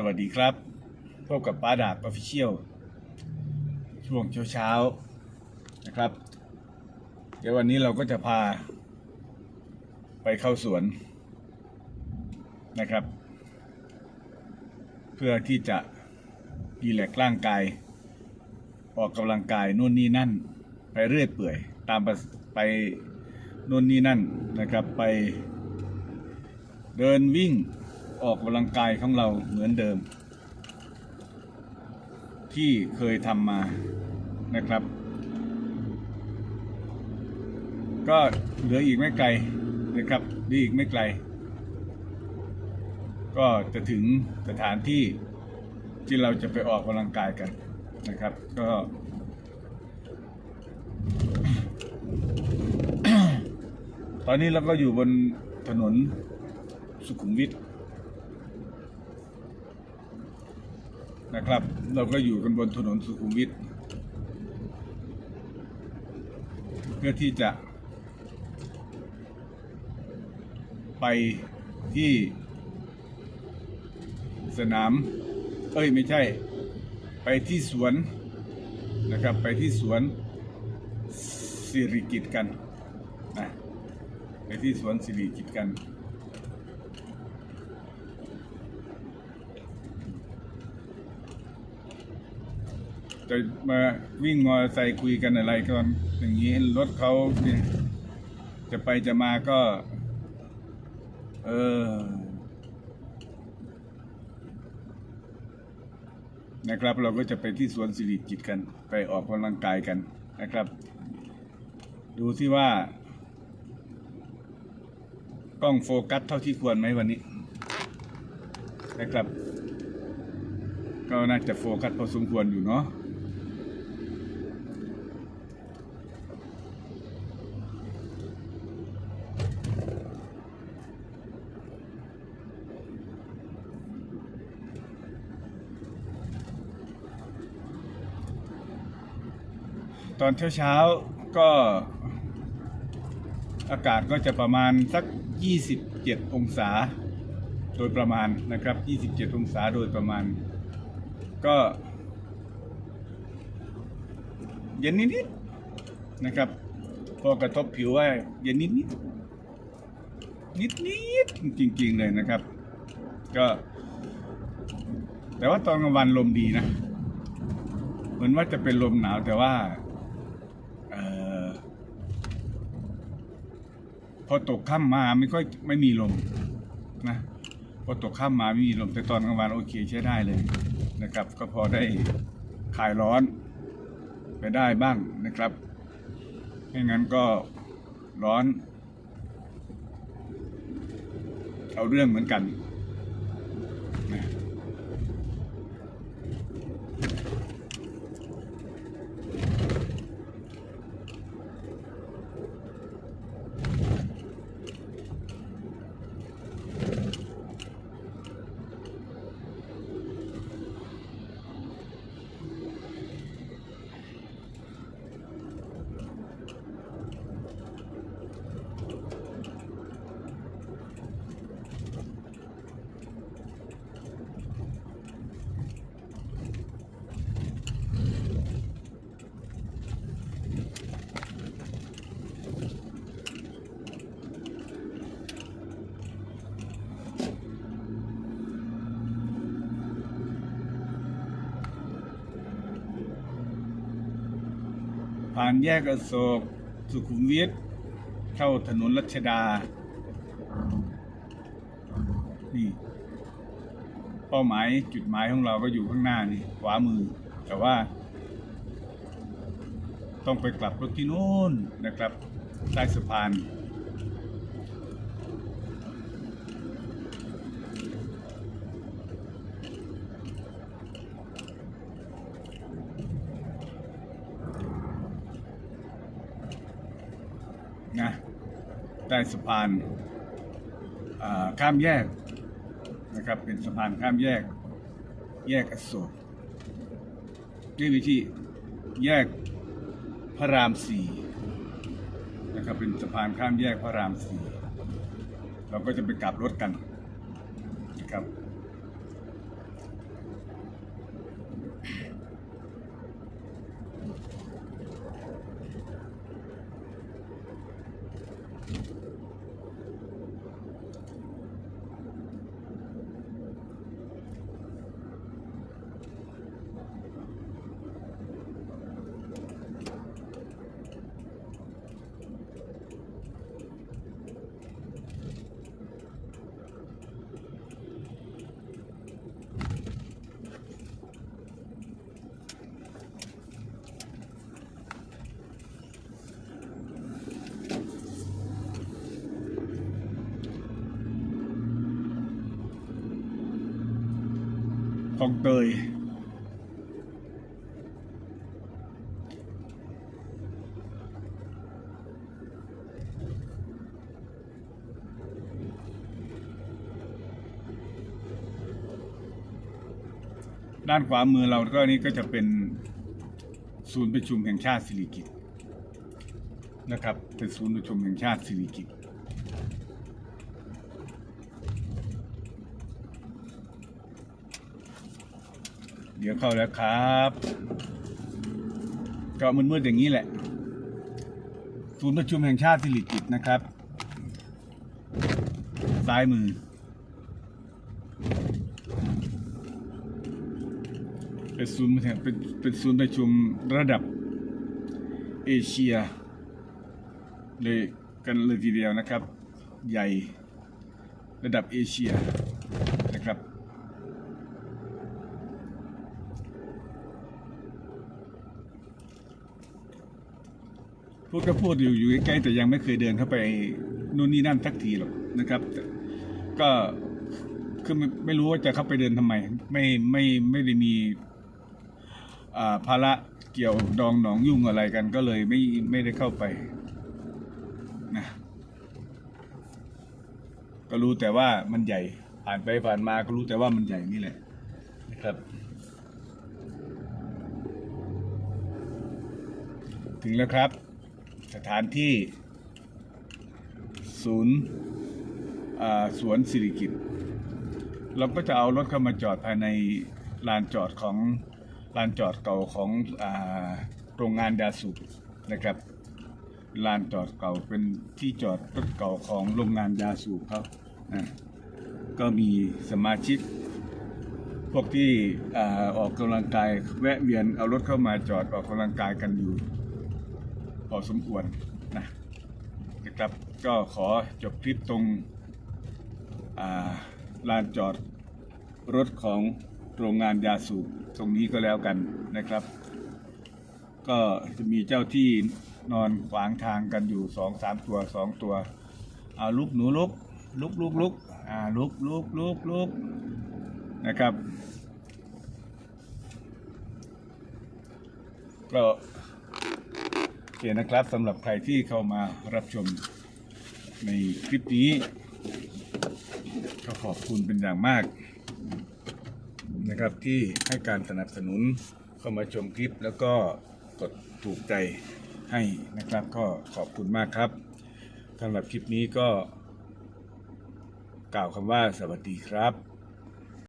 สวัสดีครับ พบกับป้าดาบออฟฟิเชียลช่วงเช้าๆนะครับ เดี๋ยววันนี้เราก็จะพา ไปเข้าสวนนะครับ เพื่อที่จะดีแลกร่างกาย ออกกำลังกายนู่นนี่นั่น ไปเรื่อยเปื่อย ตามไปไปนู่นนี่นั่นนะครับ ไปเดินวิ่ง ออกกำลังกายของเราเหมือนเดิม ที่เคยทำมานะครับ ก็เหลืออีกไม่ไกลนะครับเหลืออีกไม่ไกล ก็จะถึงสถานที่ที่เราจะไปออกกำลังกายกันนะครับ ก็ตอนนี้เราก็อยู่บนถนนสุขุมวิท นะครับ เราก็อยู่กันบนถนนสุขุมวิทเพื่อที่จะ ไปที่สนาม เอ้ยไม่ใช่ ไปที่สวนนะครับ ไปที่สวนสิริกิตกันนะไปที่สวนสิริกิตกัน จะมาวิ่งมอเตอร์ไซค์คุยกันอะไรก่อนอย่างนี้รถเขาเนี่ยจะไปจะมาก็ เออ นะครับ เราก็จะไปที่สวนสิริจิตกัน ไปออกกำลังกายกันนะครับ ดูที่ว่ากล้องโฟกัสเท่าที่ควรไหมวันนี้ นะครับ ก็น่าจะโฟกัสพอสมควรอยู่เนาะ ตอนเช้าๆก็อากาศก็จะประมาณสัก 27 องศา โดยประมาณนะครับ 27 องศาโดยประมาณ ก็ เย็นนิดๆนะครับพอกระทบผิวว่าเย็นนิดๆนิดๆจริง ๆ เลยนะครับ ก็ แต่ว่าตอนกลางวันลมดีนะ เหมือนว่าจะเป็นลมหนาวแต่ว่าเออ พอตกค่ำมาไม่ค่อยไม่มีลมนะพอตกค่ำมาไม่มีลมแต่ตอนกลางวันโอเคใช้ได้เลยนะครับ ก็พอได้คลายร้อนไปได้บ้างนะครับไม่งั้นก็ร้อน เอาเรื่องเหมือนกัน ผ่านแยกอโศกสุขุมวิทเข้าถนนรัชดา นี่ เป้าหมายจุดหมายของเราก็อยู่ข้างหน้านี่ขวามือ แต่ว่า ต้องไปกลับรถที่นู่นนะครับใต้สะพาน นะใต้สะพานข้ามแยกนะครับเป็นสะพานข้ามแยก แยกอโศกนี่วิธีแยกพระรามสี่นะครับเป็นสะพานข้ามแยกพระรามสี่เราก็จะไปกลับรถกันนะครับ คลองเตยด้านขวามือเราก็นี่ก็จะเป็นศูนย์ประชุมแห่งชาติสิริกิตนะครับ เป็นศูนย์ประชุมแห่งชาติสิริกิต เดี๋ยวเข้าแล้วครับ ก็มืดๆอย่างนี้แหละ ศูนย์ประชุมแห่งชาติสิริกิตนะครับ ซ้ายมือ เป็นศูนย์เป็นเป็นศูนย์ประชุมระดับเอเชีย เลยกันเลยทีเดียวนะครับ ใหญ่ระดับเอเชียนะครับ พูดก็พูดอยู่อยู่ใกล้ๆแต่ยังไม่เคยเดินเข้าไปนู่นนี่นั่นสักทีหรอกนะครับแต่ก็คือไม่ไม่รู้ว่าจะเข้าไปเดินทำไม ไม่ไม่ไม่ได้มีอ่าภาระเกี่ยวดองหนองยุ่งอะไรกัน ก็เลยไม่ไม่ได้เข้าไปนะก็รู้แต่ว่ามันใหญ่ผ่านไปผ่านมาก็รู้แต่ว่ามันใหญ่นี่แหละนะครับ ถึงแล้วครับ สถานที่ศูนย์สวนสิริกิตเราก็จะเอารถเข้ามาจอดภายในลานจอดของลานจอดเก่าของโรงงานยาสูบนะครับ ลานจอดเก่าเป็นที่จอดรถเก่าของโรงงานยาสูบเขานะก็มีสมาชิก พวกที่อออกกำลังกายแวะเวียนเอารถเข้ามาจอดออกกำลังกายกันอยู่ พอสมควรนะนะครับก็ขอจบคลิปตรงลานจอดรถของโรงงานยาสูบตรงนี้ก็แล้วกันนะครับ ก็จะมีเจ้าที่นอนขวางทางกันอยู่สองสามตัวสองตัวเอาลุกหนูลุกลุกลุกลุกอ่าลุกลุกลุกลุกนะครับ ก็ เคนะครับสำหรับใครที่เข้ามารับชมในคลิปนี้ ก็ขอบคุณเป็นอย่างมาก นะครับที่ให้การสนับสนุนเข้ามาชมคลิปแล้วก็กดถูกใจให้นะครับ ก็ขอบคุณมากครับสำหรับคลิปนี้ก็ กล่าวคำว่าสวัสดีครับ